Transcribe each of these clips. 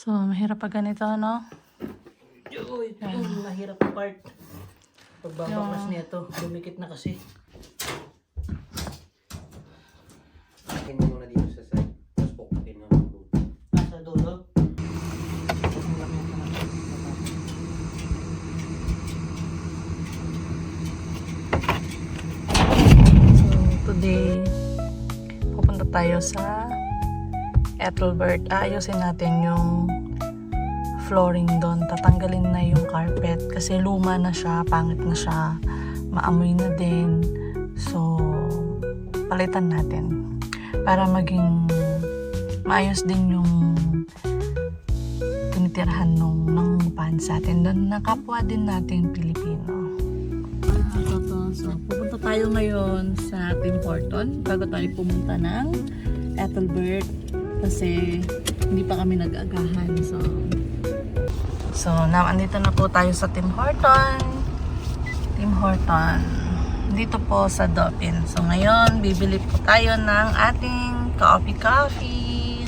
So, mahirap pa ganito, no? Uy, ito yung mahirap na part. Pagbabaklas niya ito, dumikit na kasi. Akin mo muna dito sa side. Tapos pukutin mo dito. Nasa dulo. So, today, pupunta tayo sa Ethelbert. Ayusin natin yung flooring doon. Tatanggalin na yung carpet kasi luma na siya, pangit na siya, maamoy na din. So, palitan natin para maging maayos din yung tinitirhan nung nangungupahan sa atin. Doon na kapwa din natin Pilipino. Toto. So, pupunta tayo ngayon sa Tim Horton bago tayo pumunta ng Ethelbert kasi hindi pa kami nag-agahan. So, so now, andito na po tayo sa Tim Horton. Tim Horton. Dito po sa Dopin. So, ngayon, bibili po tayo ng ating coffee-coffee.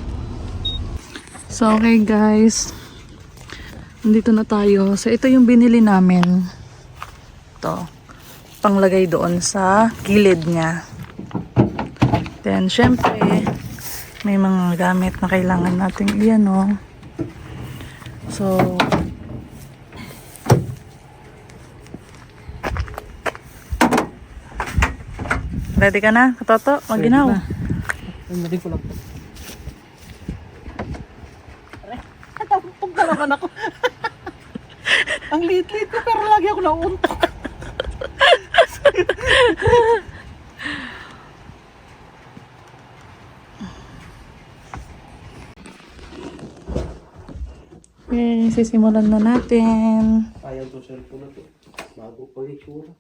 So, okay guys. Nandito na tayo. So, ito yung binili namin. Ito. Panglagay doon sa gilid niya. Then, syempre, may mga gamit na kailangan natin iyan, no? So, ready ka na, katoto? Maginaw. Pumili ko lang po. Aray, Natapog na naman ako. Ang liit-liit ko pero lagi ako nauntok. Okay, sisimulan na natin. Ayaw to cellphone na to. Bago pa yung tsura.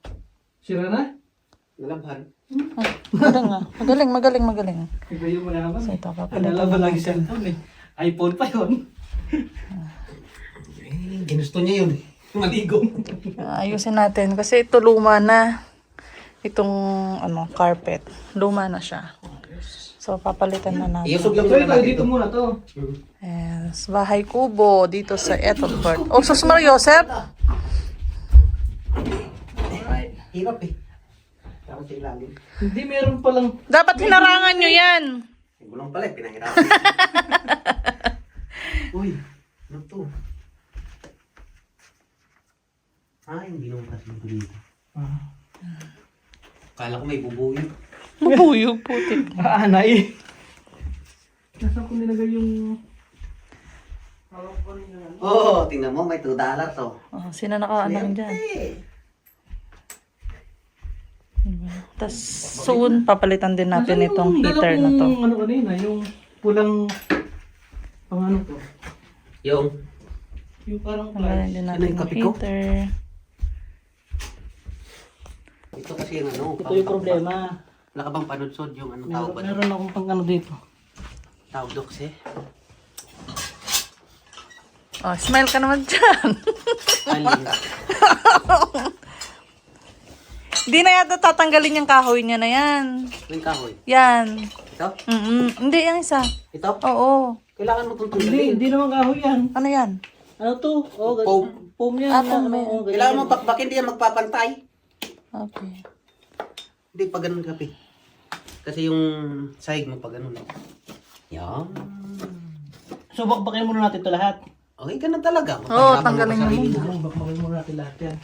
Sira na? Nalabhan. Magaling ah. Magaling, magaling, magaling. Iba yung malaman. So, ito, Ang papalitan na lagi natin. cellphone eh. iPhone pa yun. Eh, ginusto niya yun. Maligo. Ayusin natin kasi ito luma na. Itong ano, carpet. Luma na siya. So, papalitan na natin. Iusog lang muna natin dito ito. muna to. Yes, bahay kubo dito sa Ethelbert. Oh, sus Mario Joseph! Alright. Hirap eh. Tapos sa ilalim. Hindi meron palang Dapat hinarangan nyo yan. Yung gulong pala eh, pinahirapan. Uy, ano to? Ah, yung binukas mo dito. Kala ko may bubuyo. Bubuyog putik. aanay. Nasaan ko nilagay yung... Yung. Oo, oh, tingnan mo, may 2 dollar to. Oh, sino nakaanang dyan? Tapos soon, papalitan din natin Nasaan itong yung heater na to. kong ano kanina, yung pulang... Pang ano to? Yung, Yung parang Tanggalin din natin Ano yung yung kape ko? heater. ito kasi yung ano. Ito yung problema. Wala ka bang panudsod yung ano tawag Meron, ba? meron akong pang ano dito. Tawag doon kasi. Oh, smile ka naman dyan. Alin. Hindi na yata tatanggalin yung kahoy niya na yan. Yung kahoy. Yan. Ito? Mm Hindi, yung isa. Ito? Oo. Kailangan mo itong Hindi, tanggalin. hindi naman kahoy yan. Ano yan? Ano to? Oh, Foam. Foam yan. Ah, yan, foam ano, yan. Kailangan mo bakbakin, hindi yan magpapantay. Okay. Hindi pa ganun kape. Kasi yung sahig mo pa ganun. Yan. So, bakbakin muna natin ito lahat. Okay, ganun talaga. Oo, tanggalin mo mo sa sarili Ano, bakbakin muna natin lahat yan.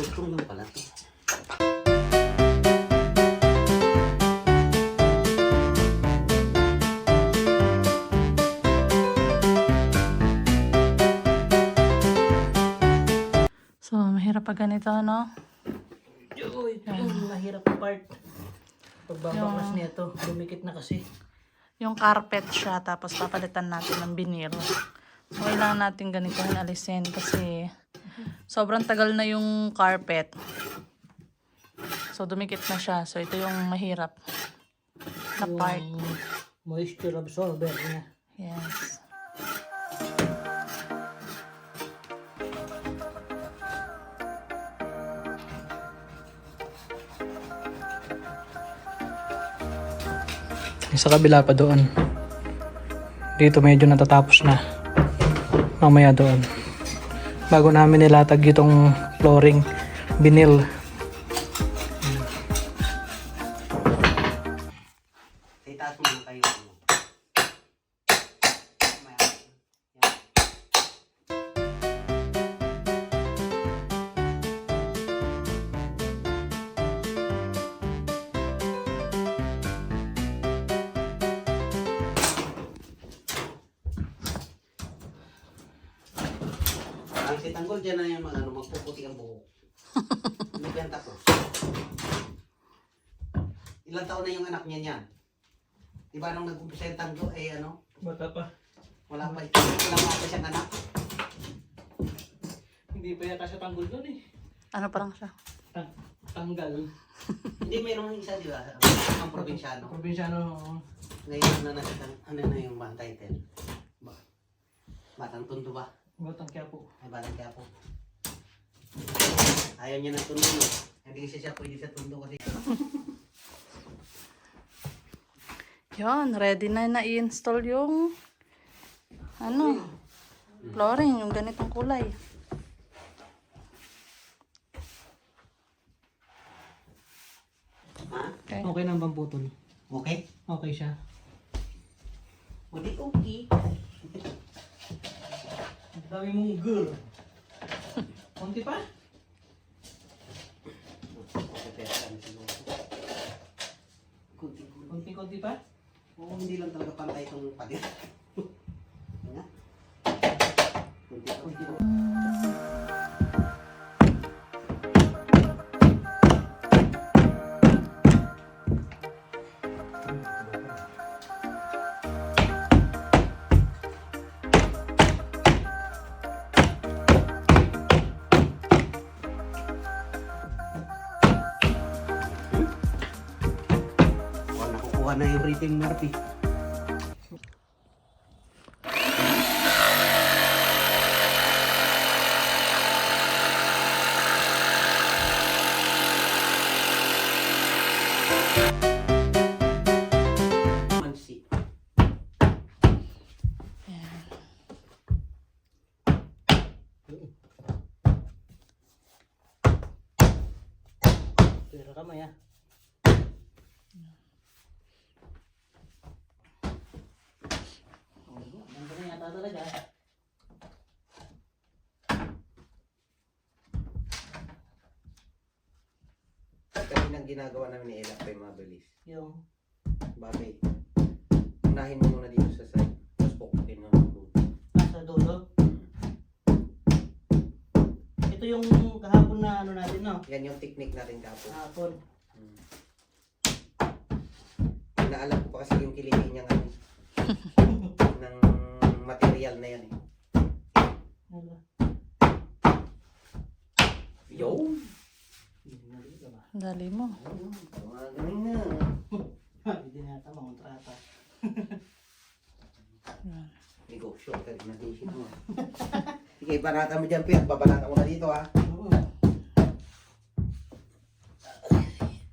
Lugtong lang pala to. So, mahirap pa ganito, no? Uy, ito yung mahirap na part. Pagbabaklas niya ito, dumikit na kasi. Yung carpet siya, tapos papalitan natin ng biniro. So, kailangan natin ganitohin alisin kasi sobrang tagal na yung carpet. So, dumikit na siya. So, ito yung mahirap na part. Yung moisture absorber niya. Yes. Sa kabila pa doon. Dito medyo natatapos na. Mamaya doon. Bago namin nilatag itong flooring, vinyl. Si Tanggol dyan na yung mga ano, magpuputi ang buhok. Nagkanta ko. Ilang taon na yung anak niya niyan? Di ba nung nag-umpisa yung Tanggol, eh ano, Bata pa. wala pa, wala pa pa siyang anak. Hindi pa yata siya tanggol doon eh. Ano pa lang siya? Tang- tanggal. Hindi, mayroong isa, di ba? Ang probinsyano. Probinsyano. oo. Ngayon na nasa, ano na yung bang title? Ba? Batang tundo ba? Batang Quiapo. Ay, batang kaya po. Ayaw niya ng tundo, no? Hindi siya siya pwede sa tundo kasi. Yan, ready na na i-install yung ano, flooring, yung ganitong kulay. Okay. Okay na bang putol? Okay? Okay siya. Hindi okay. Dami mong girl. Konti pa? Konti-konti pa? Oo, hindi lang talaga pantay itong pader. Na rating Murphy. Ginagawa namin ni Ella kay mabilis. Yung Bagay. Unahin mo muna dito sa side. Tapos pukutin mo ng dulo. nasa dulo. Ito yung kahapon na ano natin no? Yan yung technique natin kapo. Kahapon. Hmm. Inaalam ko pa kasi yung kiliti niya ng, ng material na yan eh. Ano? Yo! Dali mo. Galing na. Hindi na yata mangontrata. Yan. Negosyo ka rin natin mo. Sige, banata mo dyan, Pia. Babanata ko na dito, ha.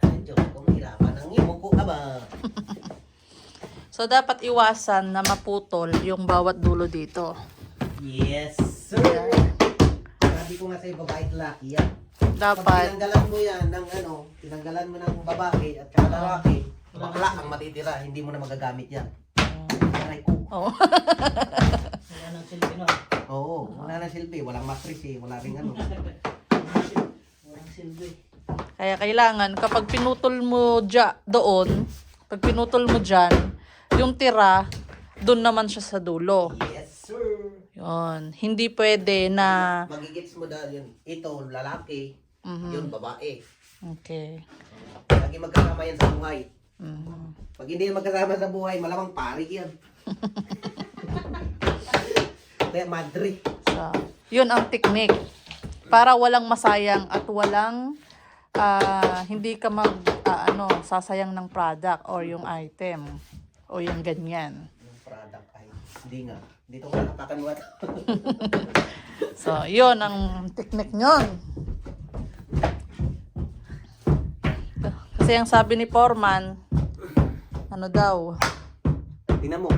Ay, Diyos, kung hirapan ang imo ko, aba. So, dapat iwasan na maputol yung bawat dulo dito. Yes, sir. Sabi ko nga sa'yo, babae at lalaki yan. Pag Dapat, tinanggalan mo yan ng ano, tinanggalan mo ng babae at saka lalaki, bakla ang matitira, hindi mo na magagamit yan. Aray ko. oh, Wala nang silbi no? Oo, wala na silbi, walang matris eh, wala ring ano. Walang silbi. kaya kailangan kapag pinutol mo dya, doon, pag pinutol mo dyan, yung tira, doon naman siya sa dulo. Yes, sir. Yun. Hindi pwede na... Magigits mo dahil yun. Ito, lalaki, Mhm. yun, babae. Okay. Lagi magkasama yan sa buhay. Mhm. Pag hindi magkasama sa buhay, malamang pari yan. Kaya madre. So, yun ang technique. Para walang masayang at walang ah, hindi ka mag ah, ano, sasayang ng product or yung item o yung ganyan. Yung product ay, hindi nga. Dito ko nakapakan. So, yun ang technique nyon. Kasi ang sabi ni Foreman, ano daw, Tingnan mo.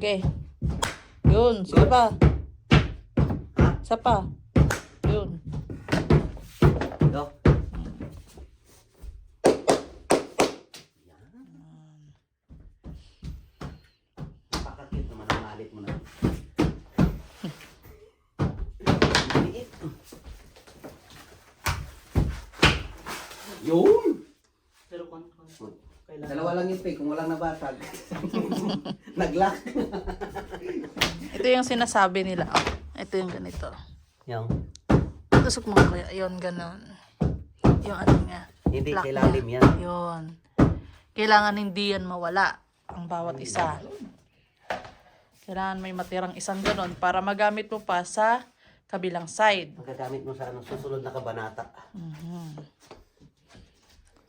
Okay. Yun, sige pa. Isa pa. Yun! Pero kung, kung kailangan. Dalawa lang yung pay kung walang nabasag. Nag-lock. Ito yung sinasabi nila. Oh, ito yung ganito. Yung, Tusok mo kaya. Yun, ganun. Yung ano nga. hindi lock kailalim niya. yan. Yun. Kailangan hindi yan mawala. Ang bawat isa. Kailangan may matirang isang ganun para magamit mo pa sa kabilang side. Magagamit mo sa ano, susunod na kabanata.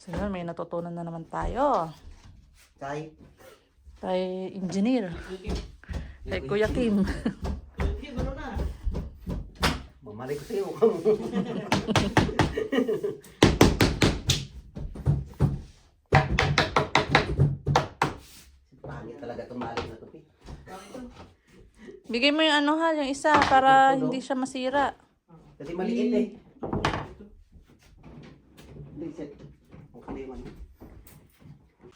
So yun, may natutunan na naman tayo. Kay, Kay engineer. Kay Kuya Kim. mamali ko sa'yo. Pangit talaga tumalik na tupi. Bigay mo yung ano ha, yung isa para hindi siya masira. Kasi maliit eh. Hindi, set. Okay na yun.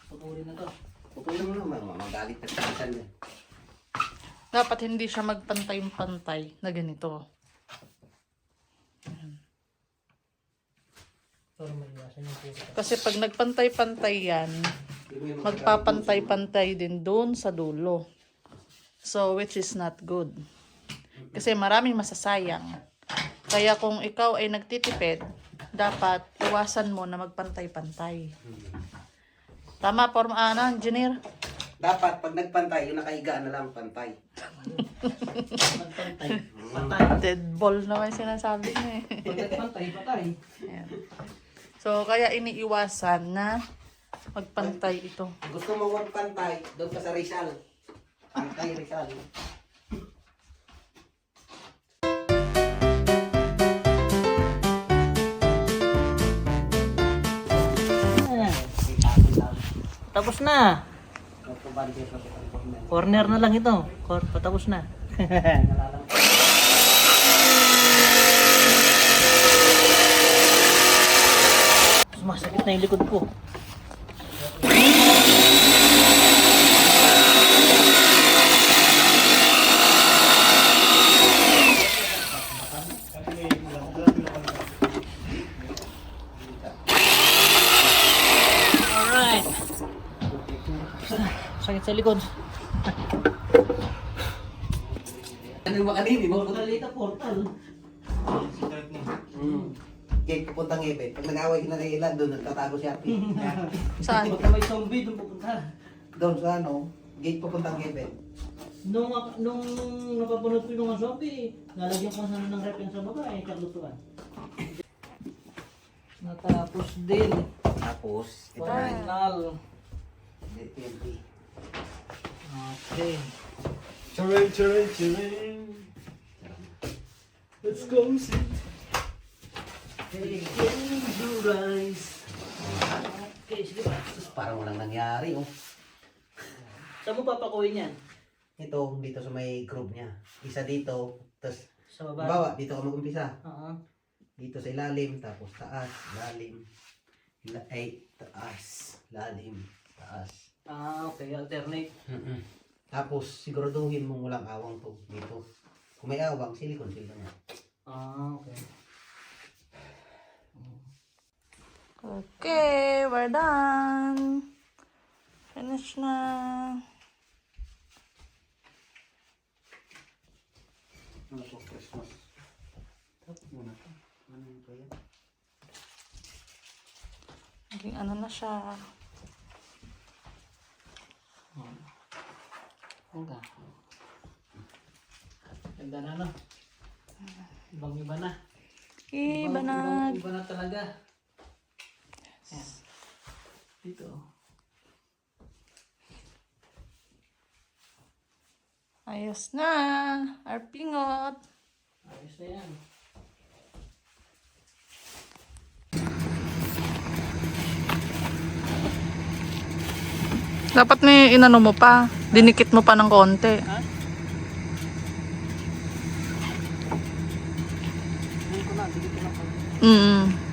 Pupulin na to. Pupulong mo magalit na sa niya. Dapat hindi siya magpantay-pantay na ganito. Kasi pag nagpantay-pantay yan, magpapantay-pantay din doon sa dulo. So, which is not good. Kasi maraming masasayang. Kaya kung ikaw ay nagtitipid, dapat iwasan mo na magpantay-pantay. Tama, form ano, engineer? Dapat pag nagpantay, yung nakahiga na lang pantay. Pantay. Patay. Dead ball naman sinasabi niya eh. Pag nagpantay, patay. Ayan. So, kaya iniiwasan na magpantay ito. Gusto mo huwag pantay, doon ka sa Rizal. Pantay Rizal. Tapos na. Corner na lang ito. Cor patapos na. Sumasakit na yung likod ko. Alright. Sakit sa likod. Ano yung makanini mo? Portalita portal. Hmm. Gate pupuntang Ebe. Pag nag-away na kay Ilan, doon nagtatago si Arpi. Saan? Baka may zombie doon pupunta. doon sa ano, gate pupuntang Ebe. Nung, nung napapanood ko yung mga zombie, nalagyan ko sana ng rep yung sa baba eh, karlutuan. Natapos din. Tapos, ito na. Final. 20. Okay. Terrain, terrain, terrain. Let's go see. Okay, close your eyes. Okay, sige pa. Tapos parang walang nangyari, oh. Saan mo papakuhin yan? Ito, dito sa may group niya. Isa dito, tapos, Sa baba? bawa, dito ka mag-umpisa. Oo. Dito sa ilalim, tapos taas, lalim. La- ay, taas, lalim, taas. Ah, okay. Alternate. Tapos, siguraduhin mong walang awang to dito. Kung may awang, silicone seal na. Ah, okay. Okay, we're done. Finish na. Ano po, Christmas? Tapos muna. Ano yung kaya? Naging ano na siya. Hangga. Ganda na, no? Ibang iba na. Iba na. Ibang, iba na talaga. Yan. Dito. Ayos na. Arpingot. Ayos na yan. Dapat may inano mo pa. Dinikit mo pa ng konti. Ha? Mm.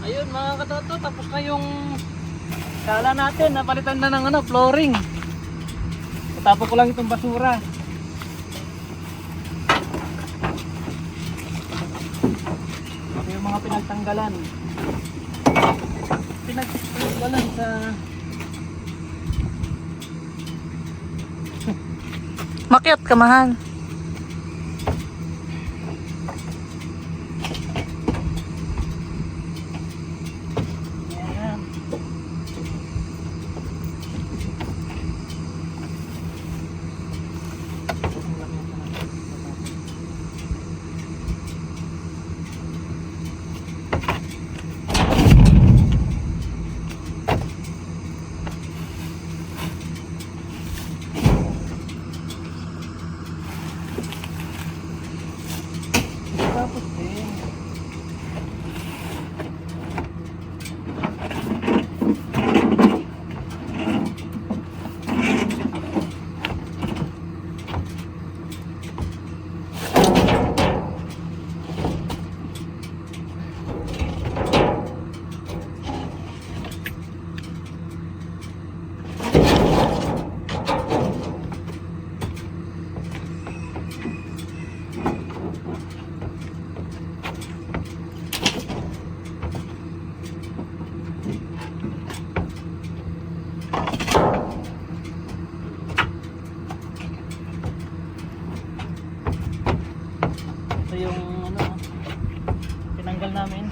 Ayun mga katoto, tapos na yung sala natin. Napalitan na ng ano, flooring. Tapos ko lang itong basura. Ito yung mga pinagtanggalan. Pinagtanggalan sa Makiat ka, mahal. Ayan. Tapos eh. Ito yung ano, tinanggal namin.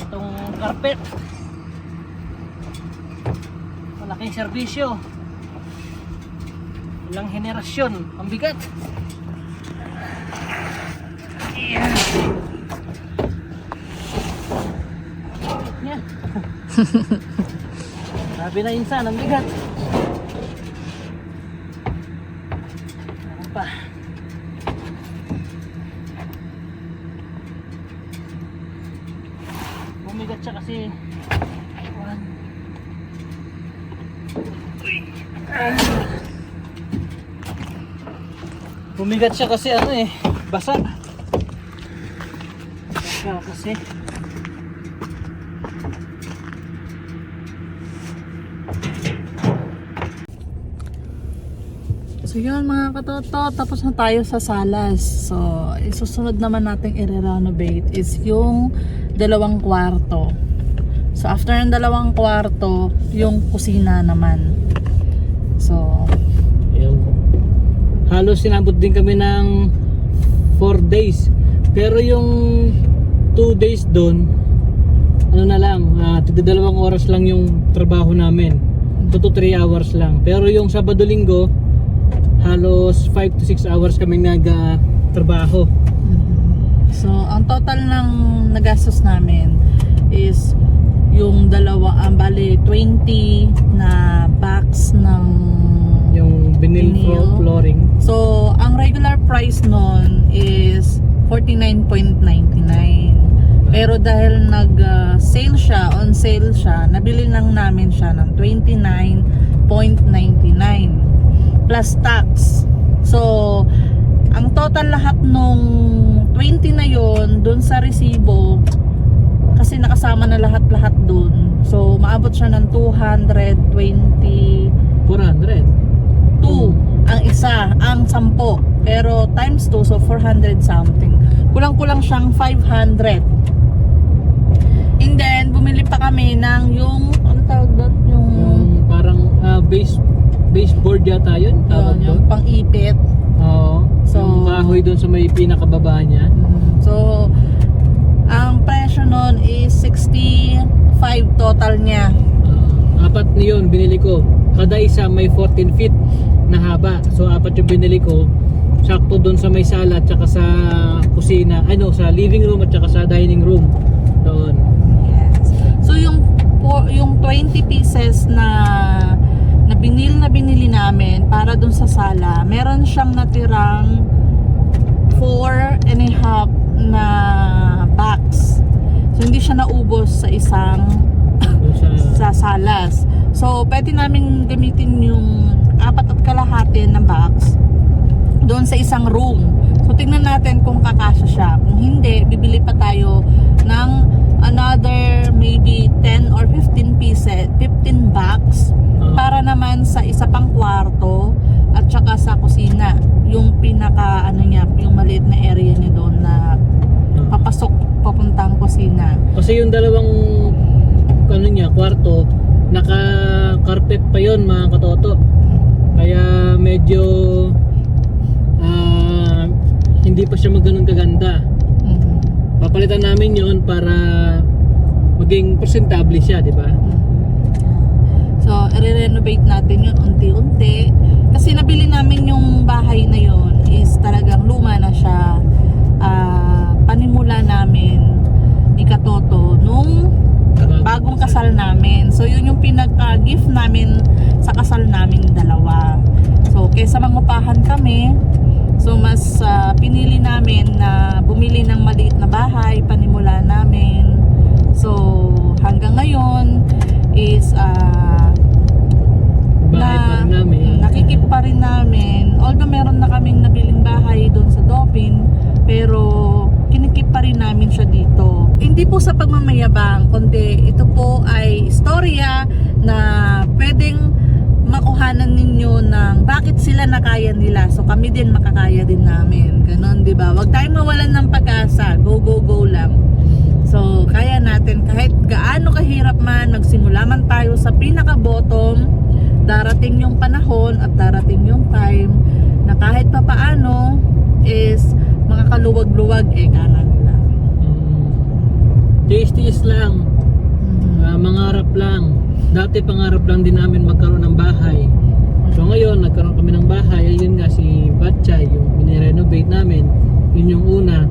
Itong carpet. Malaking serbisyo. Ilang henerasyon. Ang bigat. Yeah. Sabi na insan, ang bigat. Ano pa? Bumigat siya kasi One. Uy. Ah. Bumigat siya kasi ano eh, basa. Basa kasi. So yun mga katoto, tapos na tayo sa salas. So, isusunod naman natin i-renovate is yung dalawang kwarto. So after ng dalawang kwarto, yung kusina naman. So. Halos sinabot din kami ng 4 days. Pero yung 2 days doon, ano na lang, uh, dalawang oras lang yung trabaho namin. 2 to 3 hours lang. Pero yung Sabado-Linggo, halos 5 to 6 hours kami nag-trabaho. so ang total ng nagastos namin is yung dalawa, ang bali 20 na box ng yung vinyl Vinyl. floor flooring. So, ang regular price nun is 49.99. Pero dahil nag-sale siya, on sale siya, nabili lang namin siya ng 29.99 plus tax. So, ang total lahat nung 20 na yon dun sa resibo, kasi nakasama na lahat-lahat dun. So, maabot siya ng 220 400. 2 ang isa, ang 10. Pero times 2, so 400 something. Kulang-kulang siyang 500. And then, bumili pa kami ng yung, ano tawag doon? Yung, Yung parang ah, base baseboard yata yun. yun, Tawag yung doon. pang-ipit. Oo. So- yung kahoy doon sa may pinakababa niya. So, ang presyo nun is 65 total niya. Ah, apat na yun binili ko. Kada isa may 14 feet na haba. So apat yung binili ko. sakto doon sa may sala at saka sa kusina, ano, sa living room at saka sa dining room. Doon. Yes. So yung po, yung 20 pieces na na binil na binili namin para dun sa sala, meron siyang natirang 4 and a half na box. So hindi siya naubos sa isang Doon sa, sa salas. So pwede namin gamitin yung apat at kalahati na box doon sa isang room. So tingnan natin kung kakasya siya. Kung hindi, bibili pa tayo ng another maybe 10 or 15 pieces, 15 box Ah. para naman sa isa pang kwarto at saka sa kusina. Yung pinaka ano niya, yung maliit na area niya doon na papasok papuntang kusina. Kasi yung dalawang ano niya, kwarto, naka-carpet pa yon mga katoto. Kaya medyo ah, hindi pa siya maganon kaganda. Mhm. Papalitan namin yon para maging presentable siya, di ba? So, i-renovate natin yun unti-unti. Kasi nabili namin yung bahay na yun is talagang luma na siya. Ah, panimula namin ni Katoto nung bagong kasal namin. So, yun yung pinagka-gift namin sa kasal namin dalawa. So, kesa mangupahan kami, so mas ah, pinili namin na bumili ng maliit na bahay, panimula namin. So, hanggang ngayon is ah, Bahay pa rin namin. mm, nakikip pa rin namin. Although meron na kaming nabiling bahay doon sa Dopin, pero kinikip pa rin namin siya dito. Hindi po sa pagmamayabang, kundi ito po ay istorya na pwedeng makuhanan ninyo ng bakit sila nakaya nila. So kami din makakaya din namin. Ganon, di ba? Huwag tayong mawalan ng pag-asa. Go, go, go lang. So, kaya natin kahit gaano kahirap man, magsimula man tayo sa pinaka-bottom, darating yung panahon at darating yung time na kahit papaano is makakaluwag-luwag eh kana nila. Mm. Tiis-tiis lang. Ah, mangarap lang. Dati pangarap lang din namin magkaroon ng bahay. So ngayon, nagkaroon kami ng bahay. Ayun nga si Batchay, yung minirenovate namin. Yun yung una.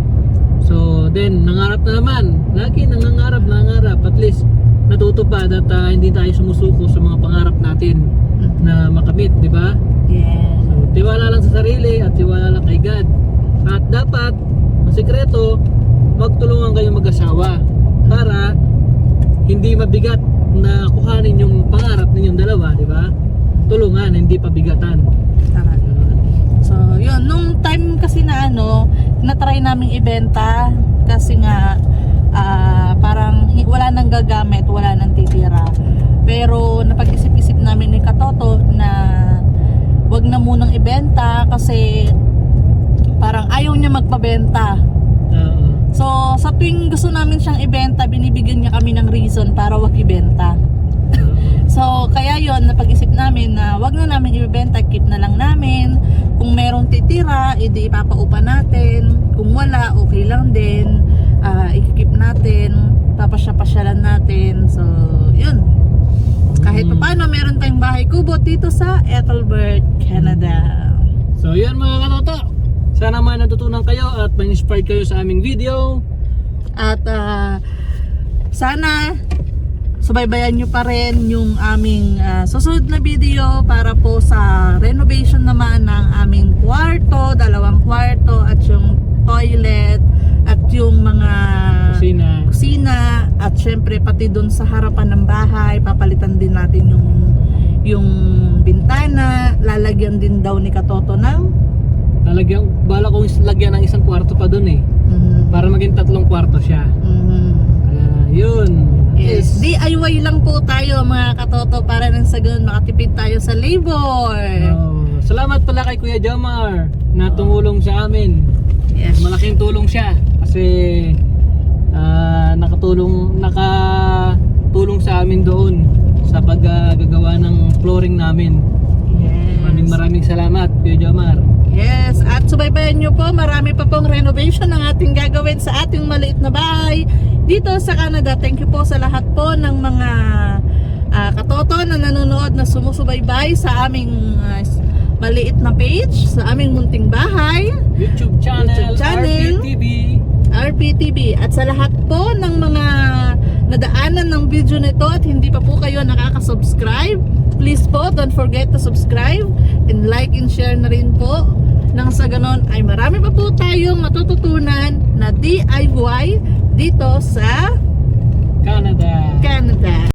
So then, nangarap na naman. Lagi nangangarap, nangangarap. At least, natutupad at ah, hindi tayo sumusuko sa mga pangarap natin na makamit, di ba? Yes. So, tiwala lang sa sarili at tiwala lang kay God. At dapat, ang sekreto, magtulungan kayo mag-asawa para hindi mabigat na kuhanin yung pangarap ninyong dalawa, di ba? Tulungan, hindi pabigatan. So, yun. Nung time kasi na ano, na-try namin ibenta kasi nga ah, parang wala nang gagamit, wala nang titira. Pero napag-isip-isip namin ni Katoto na wag na munang ibenta kasi parang ayaw niya magpabenta. So, sa tuwing gusto namin siyang ibenta, binibigyan niya kami ng reason para wag ibenta. So, kaya yon napag-isip namin na wag na namin ibebenta, keep na lang namin. Kung merong titira, edi ipapaupa natin. Kung wala, okay lang din. Ah, i-keep natin. Papasya-pasyalan natin. So, yun. Kahit pa Mm. paano, meron tayong bahay kubo dito sa Ethelbert, Canada. So yun mga katoto. Sana man natutunan kayo at ma-inspired kayo sa aming video. At ah, sana subaybayan nyo pa rin yung aming ah, susunod na video para po sa renovation naman ng aming kwarto, dalawang kwarto at yung toilet at yung mga Kusina. kusina at syempre pati doon sa harapan ng bahay papalitan din natin yung yung bintana lalagyan din daw ni Katoto ng Lalagyan, bala kong is- lagyan ng isang kwarto pa dun eh. mhm, Para maging tatlong kwarto siya. mhm. Kaya yun. Yes. DIY lang po tayo mga katoto para nang sa ganun makatipid tayo sa labor. Oh, salamat pala kay Kuya Jomar na tumulong sa amin. Yes. Malaking tulong siya kasi ah, nakatulong nakatulong sa amin doon sa paggagawa ng flooring namin. Maraming maraming salamat Kuya Jomar. Yes. At subaybayan nyo po, marami pa pong renovation ang ating gagawin sa ating maliit na bahay dito sa Canada. Thank you po sa lahat po ng mga ah, katoto na nanonood na sumusubaybay sa aming ah, maliit na page sa aming munting bahay, YouTube channel, YouTube channel. RPTV. RPTV. At sa lahat po ng mga nadaanan ng video nito at hindi pa po kayo nakaka-subscribe, please po don't forget to subscribe and like and share na rin po. Nang sa ganon ay marami pa po tayong matututunan na DIY dito sa Canada.